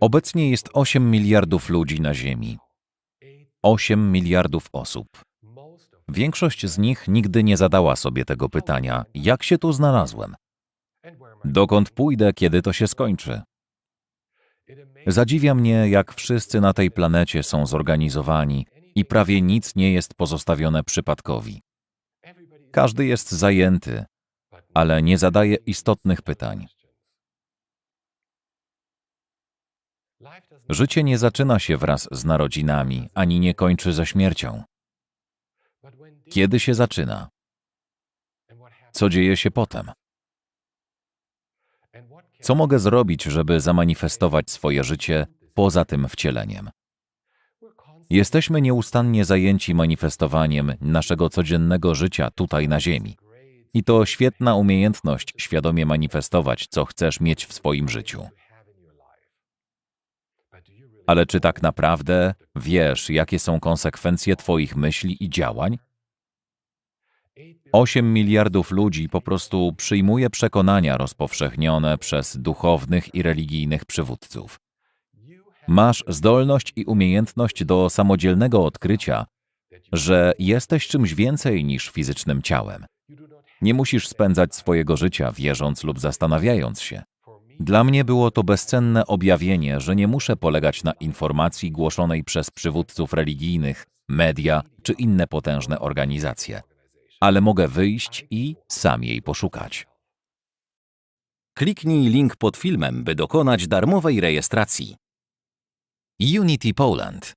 Obecnie jest 8 miliardów ludzi na Ziemi. 8 miliardów osób. Większość z nich nigdy nie zadała sobie tego pytania, jak się tu znalazłem, dokąd pójdę, kiedy to się skończy. Zadziwia mnie, jak wszyscy na tej planecie są zorganizowani i prawie nic nie jest pozostawione przypadkowi. Każdy jest zajęty, ale nie zadaje istotnych pytań. Życie nie zaczyna się wraz z narodzinami, ani nie kończy ze śmiercią. Kiedy się zaczyna? Co dzieje się potem? Co mogę zrobić, żeby zamanifestować swoje życie poza tym wcieleniem? Jesteśmy nieustannie zajęci manifestowaniem naszego codziennego życia tutaj na Ziemi. I to świetna umiejętność świadomie manifestować, co chcesz mieć w swoim życiu. Ale czy tak naprawdę wiesz, jakie są konsekwencje Twoich myśli i działań? 8 miliardów ludzi po prostu przyjmuje przekonania rozpowszechnione przez duchownych i religijnych przywódców. Masz zdolność i umiejętność do samodzielnego odkrycia, że jesteś czymś więcej niż fizycznym ciałem. Nie musisz spędzać swojego życia wierząc lub zastanawiając się. Dla mnie było to bezcenne objawienie, że nie muszę polegać na informacji głoszonej przez przywódców religijnych, media czy inne potężne organizacje, ale mogę wyjść i sam jej poszukać. Kliknij link pod filmem, by dokonać darmowej rejestracji. Unity Poland